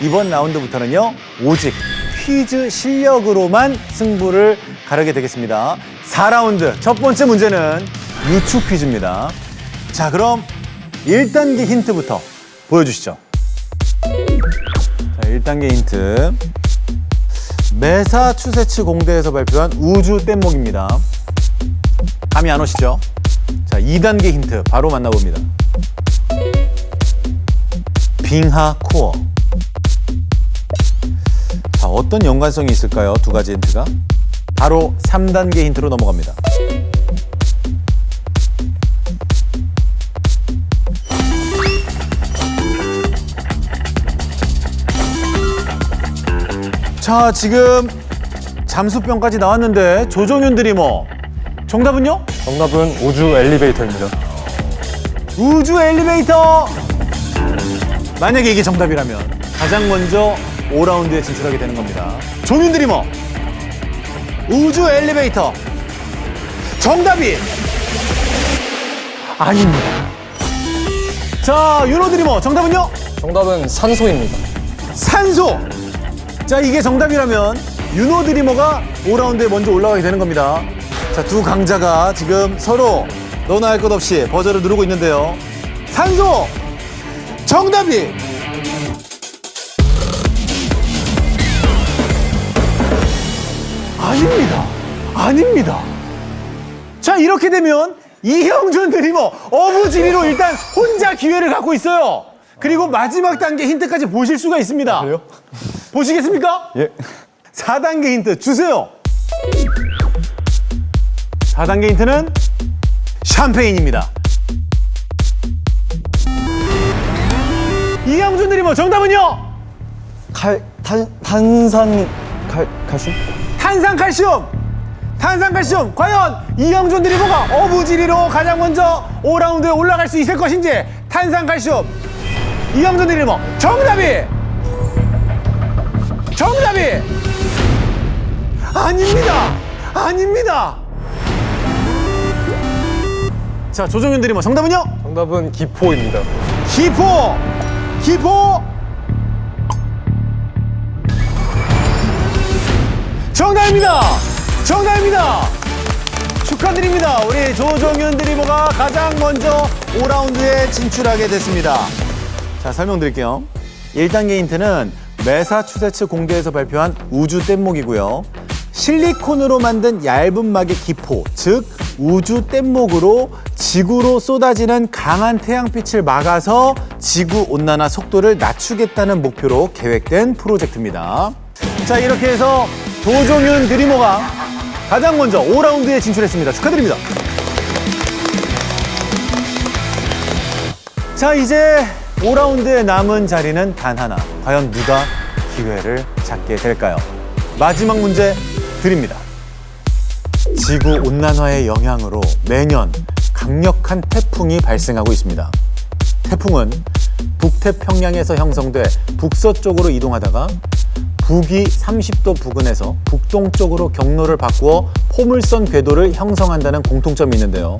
이번 라운드부터는요, 오직 퀴즈 실력으로만 승부를 가르게 되겠습니다. 4라운드 첫 번째 문제는 유추 퀴즈입니다. 자, 그럼 1단계 힌트부터 보여주시죠. 자, 1단계 힌트. 매사추세츠 공대에서 발표한 우주 뗏목입니다. 감이 안 오시죠? 자, 2단계 힌트 바로 만나봅니다. 빙하 코어. 자, 어떤 연관성이 있을까요? 두 가지 힌트가. 바로 3단계 힌트로 넘어갑니다. 자, 지금 잠수병까지 나왔는데 조종윤 드리머. 정답은요? 정답은 우주 엘리베이터입니다. 우주 엘리베이터. 만약에 이게 정답이라면 가장 먼저 5라운드에 진출하게 되는 겁니다. 종윤 드리머. 우주 엘리베이터. 정답이 아닙니다. 자, 윤호 드리머. 정답은요? 정답은 산소입니다. 산소. 자, 이게 정답이라면 윤호 드리머가 5라운드에 먼저 올라가게 되는 겁니다. 자, 두 강자가 지금 서로 너나 할 것 없이 버저를 누르고 있는데요. 산소. 정답이 아닙니다. 아닙니다. 자, 이렇게 되면 이형준 드리머 어부지리로 일단 혼자 기회를 갖고 있어요. 그리고 마지막 단계 힌트까지 보실 수가 있습니다. 그래요? 보시겠습니까? 예. 4단계 힌트 주세요. 4단계 힌트는 샴페인입니다. 이형준 드리머 정답은요? 칼, 탄, 탄산, 칼, 칼슘? 탄산칼슘! 탄산칼슘! 과연 이영준 드리버가 어부지리로 가장 먼저 5라운드에 올라갈 수 있을 것인지 탄산칼슘! 이영준 드리버 정답이! 정답이! 아닙니다! 아닙니다! 자, 조정윤 드리버 정답은요? 정답은 기포입니다. 기포! 기포! 정답입니다! 정답입니다! 축하드립니다. 우리 조정윤 드리버가 가장 먼저 5라운드에 진출하게 됐습니다. 자, 설명드릴게요. 1단계 힌트는 매사추세츠 공대에서 발표한 우주 뗏목이고요. 실리콘으로 만든 얇은 막의 기포, 즉 우주 뗏목으로 지구로 쏟아지는 강한 태양빛을 막아서 지구 온난화 속도를 낮추겠다는 목표로 계획된 프로젝트입니다. 자, 이렇게 해서 도종윤 드리머가 가장 먼저 5라운드에 진출했습니다. 축하드립니다. 자, 이제 5라운드에 남은 자리는 단 하나. 과연 누가 기회를 잡게 될까요? 마지막 문제 드립니다. 지구 온난화의 영향으로 매년 강력한 태풍이 발생하고 있습니다. 태풍은 북태평양에서 형성돼 북서쪽으로 이동하다가 북위 30도 부근에서 북동쪽으로 경로를 바꾸어 포물선 궤도를 형성한다는 공통점이 있는데요.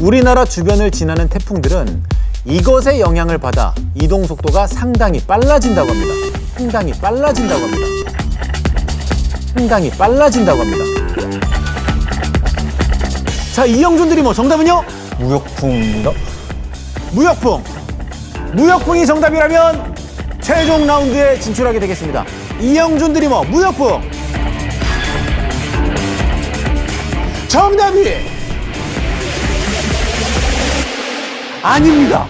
우리나라 주변을 지나는 태풍들은 이것의 영향을 받아 이동 속도가 상당히 빨라진다고 합니다. 상당히 빨라진다고 합니다. 상당히 빨라진다고 합니다. 자, 이영준 드리머 정답은요? 무역풍입니다. 무역풍. 무역풍이 정답이라면 최종 라운드에 진출하게 되겠습니다. 이영준 드리머 무역풍. 정답이 아닙니다.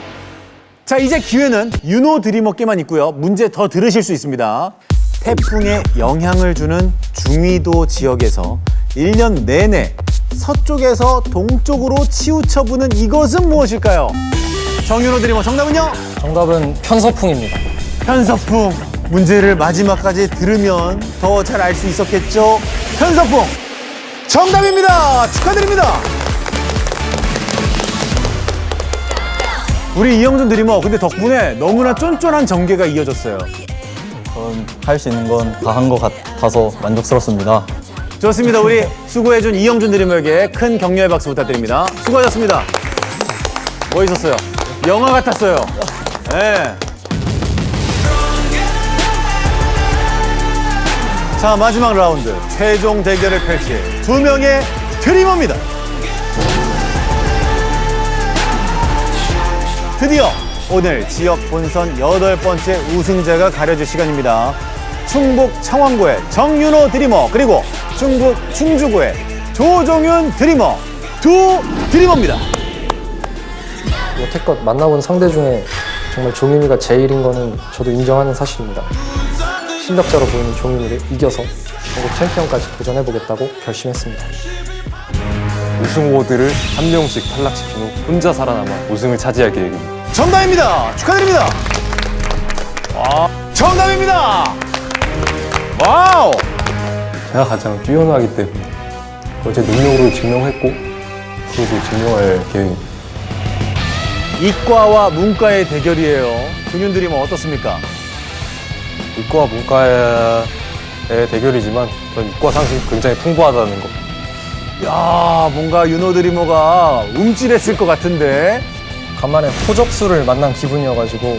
자, 이제 기회는 윤호 드리머께만 있고요. 문제 더 들으실 수 있습니다. 태풍에 영향을 주는 중위도 지역에서 1년 내내 서쪽에서 동쪽으로 치우쳐 부는 이것은 무엇일까요? 정윤호 드리머 정답은요? 정답은 편서풍입니다. 편서풍 문제를 마지막까지 들으면 더 잘 알 수 있었겠죠? 편서풍 정답입니다. 축하드립니다. 우리 이영준 드리머 근데 덕분에 너무나 쫀쫀한 전개가 이어졌어요. 전 할 수 있는 건 다 한 것 같아서 만족스럽습니다. 좋습니다. 우리 수고해준 이영준 드리머에게 큰 격려의 박수 부탁드립니다. 수고하셨습니다. 멋있었어요. 영화 같았어요. 네. 자, 마지막 라운드 최종 대결을 펼칠 두 명의 드리머입니다. 드디어 오늘 지역 본선 여덟 번째 우승자가 가려질 시간입니다. 충북 창원고의 정윤호 드리머 그리고 충북 충주고의 조종윤 드리머 두 드리머입니다. 여태껏 만나본 상대 중에 정말 종윤이가 제일인 거는 저도 인정하는 사실입니다. 실력자로 보이는 종윤이를 이겨서 전국 챔피언까지 도전해보겠다고 결심했습니다. 우승 후보들을 한 명씩 탈락시킨 후 혼자 살아남아 우승을 차지할 계획입니다. 정답입니다. 축하드립니다. 와, 정답입니다. 와우. 제가 가장 뛰어나기 때문에 그걸 제 능력으로 증명했고 그것도 증명할 계획입니다. 이과와 문과의 대결이에요. 종윤 드리머 어떻습니까? 이과 문과의 대결이지만 전 이과 상식이 굉장히 풍부하다는 거. 야, 뭔가 윤호 드리머가 움찔했을 것 같은데 간만에 호적수를 만난 기분이어가지고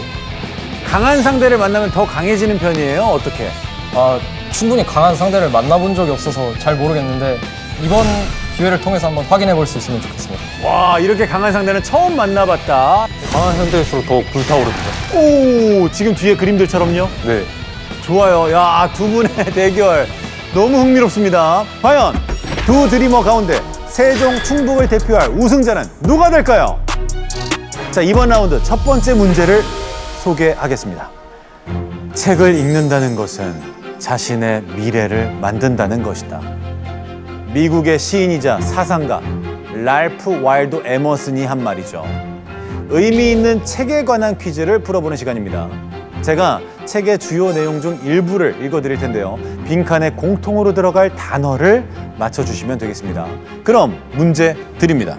강한 상대를 만나면 더 강해지는 편이에요. 어떻게? 아, 충분히 강한 상대를 만나본 적이 없어서 잘 모르겠는데 이번 기회를 통해서 한번 확인해 볼 수 있으면 좋겠습니다. 와, 이렇게 강한 상대는 처음 만나봤다. 강한 상대일수록 더욱 불타오릅니다. 오, 지금 뒤에 그림들처럼요. 네. 좋아요. 야, 두 분의 대결 너무 흥미롭습니다. 과연 두 드리머 가운데 세종 충북을 대표할 우승자는 누가 될까요? 자, 이번 라운드 첫 번째 문제를 소개하겠습니다. 책을 읽는다는 것은 자신의 미래를 만든다는 것이다. 미국의 시인이자 사상가 랄프 와일드 에머슨이 한 말이죠. 의미 있는 책에 관한 퀴즈를 풀어보는 시간입니다. 제가 책의 주요 내용 중 일부를 읽어드릴 텐데요. 빈칸에 공통으로 들어갈 단어를 맞춰주시면 되겠습니다. 그럼 문제 드립니다.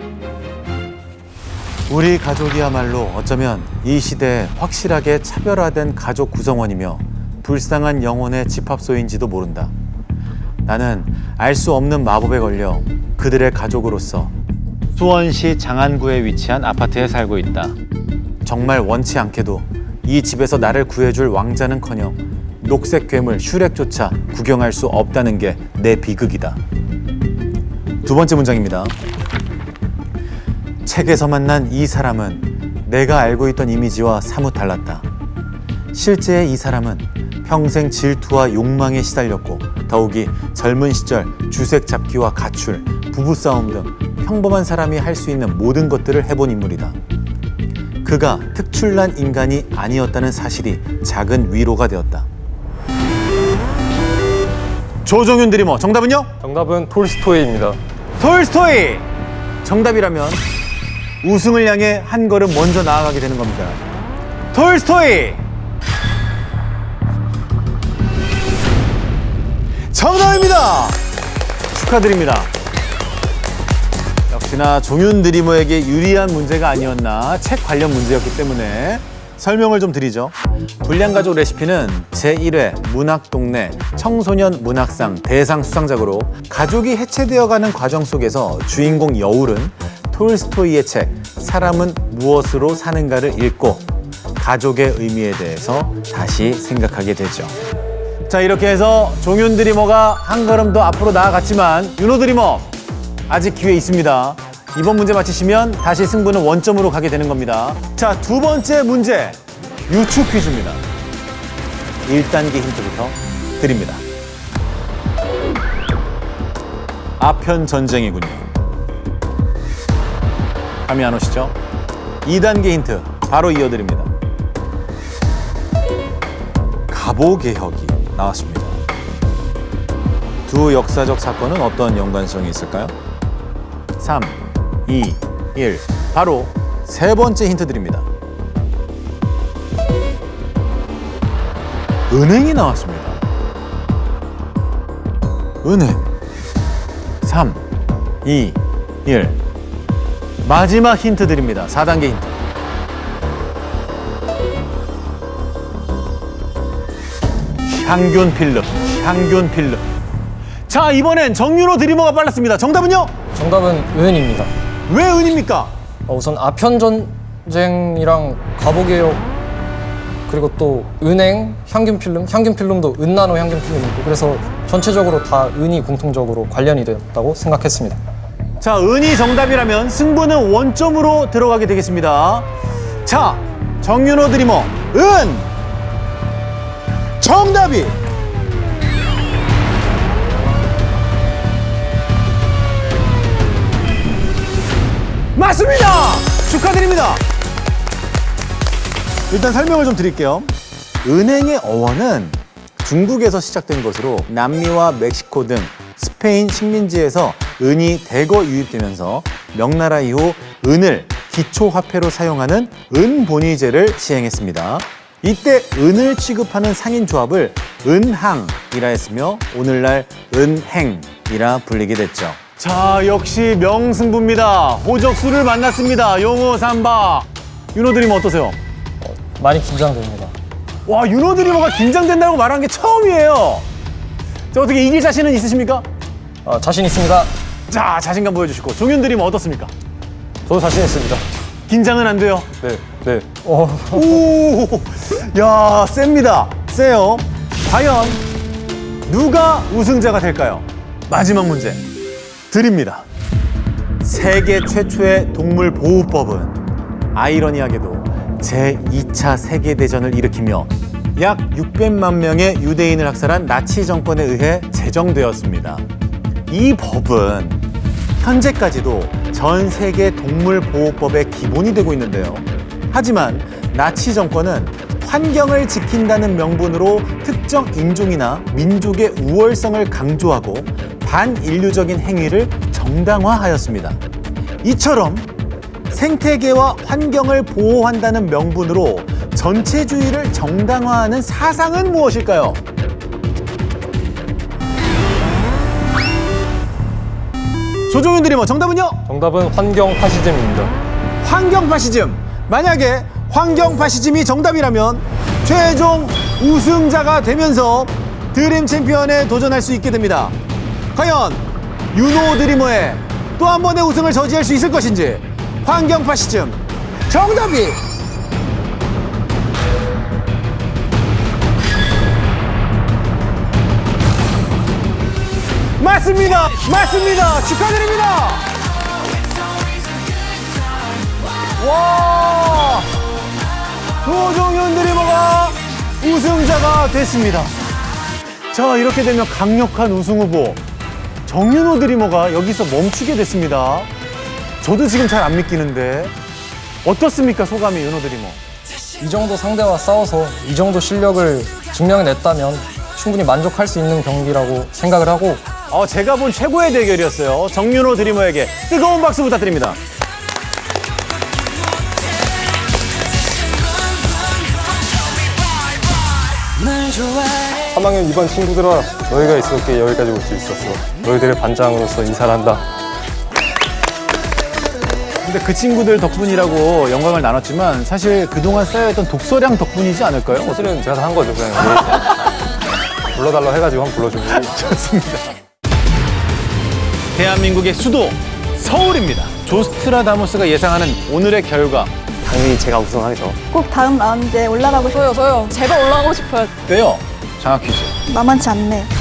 우리 가족이야말로 어쩌면 이 시대에 확실하게 차별화된 가족 구성원이며 불쌍한 영혼의 집합소인지도 모른다. 나는 알 수 없는 마법에 걸려 그들의 가족으로서 수원시 장안구에 위치한 아파트에 살고 있다. 정말 원치 않게도 이 집에서 나를 구해줄 왕자는커녕 녹색 괴물 슈렉조차 구경할 수 없다는 게 내 비극이다. 두 번째 문장입니다. 책에서 만난 이 사람은 내가 알고 있던 이미지와 사뭇 달랐다. 실제의 이 사람은 평생 질투와 욕망에 시달렸고 더욱이 젊은 시절 주색 잡기와 가출, 부부싸움 등 평범한 사람이 할 수 있는 모든 것들을 해본 인물이다. 그가 특출난 인간이 아니었다는 사실이 작은 위로가 되었다. 조종윤 드리머 정답은요? 정답은 톨스토이입니다. 톨스토이 정답이라면 우승을 향해 한 걸음 먼저 나아가게 되는 겁니다. 톨스토이 정답입니다. 축하드립니다. 역시나 종윤 드리머에게 유리한 문제가 아니었나 책 관련 문제였기 때문에 설명을 좀 드리죠. 불량가족 레시피는 제1회 문학동네 청소년 문학상 대상 수상작으로 가족이 해체되어가는 과정 속에서 주인공 여울은 톨스토이의 책 사람은 무엇으로 사는가를 읽고 가족의 의미에 대해서 다시 생각하게 되죠. 자 이렇게 해서 종윤 드리머가 한 걸음 더 앞으로 나아갔지만 윤호 드리머 아직 기회 있습니다. 이번 문제 맞히시면 다시 승부는 원점으로 가게 되는 겁니다. 자, 두 번째 문제. 유추 퀴즈입니다. 1단계 힌트부터 드립니다. 아편 전쟁이군요. 감이 안 오시죠? 2단계 힌트 바로 이어드립니다. 갑오 개혁이 나왔습니다. 두 역사적 사건은 어떤 연관성이 있을까요? 3, 2, 1. 바로 세 번째 힌트 드립니다. 은행이 나왔습니다. 은행. 3, 2, 1. 마지막 힌트 드립니다. 4단계 힌트. 향균 필름. 향균 필름. 자, 이번엔 정윤호 드리머가 빨랐습니다. 정답은요? 정답은 은입니다. 왜 은입니까? 어, 우선 아편 전쟁이랑 가보개혁 그리고 또 은행 향균 필름, 향균 필름도 은나노 향균 필름이고 그래서 전체적으로 다 은이 공통적으로 관련이 되었다고 생각했습니다. 자, 은이 정답이라면 승부는 원점으로 들어가게 되겠습니다. 자, 정윤호 드리머, 은! 정답이! 맞습니다! 축하드립니다! 일단 설명을 좀 드릴게요. 은행의 어원은 중국에서 시작된 것으로 남미와 멕시코 등 스페인 식민지에서 은이 대거 유입되면서 명나라 이후 은을 기초 화폐로 사용하는 은본위제를 시행했습니다. 이때 은을 취급하는 상인 조합을 은항이라 했으며 오늘날 은행이라 불리게 됐죠. 자, 역시 명승부입니다. 호적수를 만났습니다. 용호 삼바. 윤호드림 어떠세요? 많이 긴장됩니다. 와 윤호 드리머가 긴장된다고 말한 게 처음이에요. 자 어떻게 이길 자신은 있으십니까? 어, 자신 있습니다. 자 자신감 보여주시고 종윤 드리머 어떻습니까? 저도 자신 있습니다. 긴장은 안 돼요. 네, 네. 오, 야 셉니다. 세요. 과연 누가 우승자가 될까요? 마지막 문제 드립니다. 세계 최초의 동물 보호법은 아이러니하게도 제2차 세계대전을 일으키며 약 600만 명의 유대인을 학살한 나치 정권에 의해 제정되었습니다. 이 법은 현재까지도 전 세계 동물 보호법의 기본이 되고 있는데요. 하지만 나치 정권은 환경을 지킨다는 명분으로 특정 인종이나 민족의 우월성을 강조하고 반인류적인 행위를 정당화하였습니다. 이처럼 생태계와 환경을 보호한다는 명분으로 전체주의를 정당화하는 사상은 무엇일까요? 조종윤 드리머 정답은요? 정답은 환경 파시즘입니다. 환경 파시즘. 만약에 환경 파시즘이 정답이라면 최종 우승자가 되면서 드림 챔피언에 도전할 수 있게 됩니다. 과연 윤호 드리머의 또 한 번의 우승을 저지할 수 있을 것인지 환경 파 시즘 정답이 맞습니다. 맞습니다. 축하드립니다. 와! 조종현 드리머가 우승자가 됐습니다. 자, 이렇게 되면 강력한 우승 후보 정윤호 드리머가 여기서 멈추게 됐습니다. 저도 지금 잘 안 믿기는데 어떻습니까, 소감이 윤호 드리머? 이 정도 상대와 싸워서 이 정도 실력을 증명해냈다면 충분히 만족할 수 있는 경기라고 생각을 하고 어, 제가 본 최고의 대결이었어요. 정윤호 드리머에게 뜨거운 박수 부탁드립니다. 3학년 2반 친구들아, 너희가 있었기에 여기까지 올 수 있었어. 너희들의 반장으로서 인사를 한다. 근데 그 친구들 덕분이라고 영광을 나눴지만 사실 그동안 쌓여있던 독서량 덕분이지 않을까요? 사실은 제가 다 한 거죠, 그냥. 불러달라고 해가지고 한번 거지. 좋습니다. 대한민국의 수도 서울입니다. 조스트라다무스가 예상하는 오늘의 결과 당연히 제가 우승하겠죠. 꼭 다음 라운드에 올라가고 싶어요. 저요, 저요. 제발 올라가고 싶어요. 때요. 장학 퀴즈. 만만치 않네.